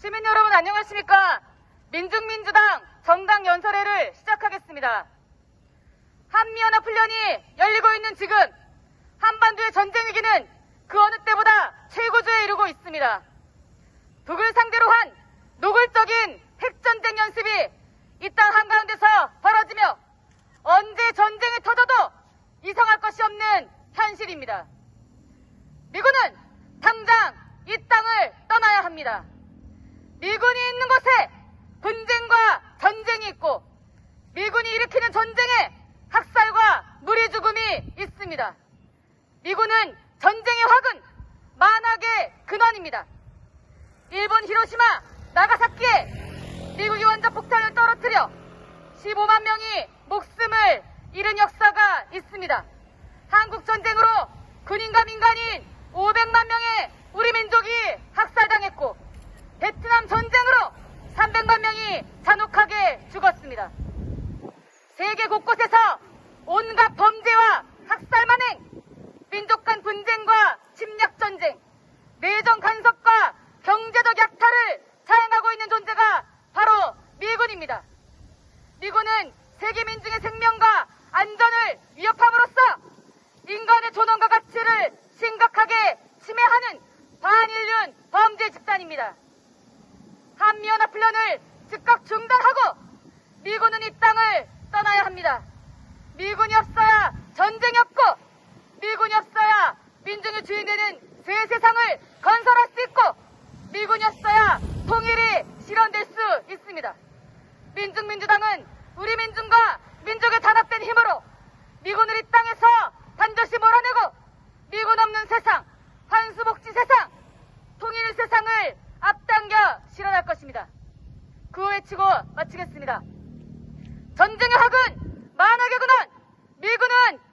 시민 여러분 안녕하십니까? 민중민주당 정당 연설회를 시작하겠습니다. 한미연합 훈련이 열리고 있는 지금 한반도의 전쟁 위기는 그 어느 때보다 최고조에 이르고 있습니다. 북을 상대로 한 노골적인 핵전쟁 연습이 이 땅 한가운데서 벌어지며 언제 전쟁이 터져도 이상할 것이 없는 현실입니다. 미군은 당장 이 땅을 떠나야 합니다. 미군이 있는 곳에 분쟁과 전쟁이 있고 미군이 일으키는 전쟁에 학살과 무리 죽음이 있습니다. 미군은 전쟁의 확은 만악의 근원입니다. 일본 히로시마, 나가사키에 미국이 원자 폭탄을 떨어뜨려 15만 명이 목숨을 잃은 역사가 있습니다. 한국 전쟁으로 군인과 민간인 500만 명의 우리 민족이 학살당했고 베트남 전쟁으로 300만 명이 잔혹하게 죽었습니다. 세계 곳곳에서 온갖 범죄와 학살 만행, 민족 간 분쟁과 침략 전쟁, 내정 간섭과 경제적 약탈을 자행하고 있는 존재가 바로 미군입니다. 미군은 세계 민중의 생명과 안전을 위협함으로써 인간의 존엄과 가치를 심각하게 침해하는 반인륜 범죄 집단입니다. 한미연합 훈련을 즉각 중단하고 미군은 이 땅을 떠나야 합니다. 미군이 없어야 전쟁이 없고 미군이 없어야 민중의 주인 되는 새 세상을 건설할 수 있고 미군이 없어야 통일이 실현될 수 있습니다. 민중민주당은 우리 민중과 민족의 단합된 힘으로 미군을 이 땅에서 반드시 몰아내고 미군 없는 세상, 환수복지 세상, 통일 세상을 앞당겨 실현할 것입니다. 그 외치고 마치겠습니다. 전쟁의 학은 만학의 근원, 미군은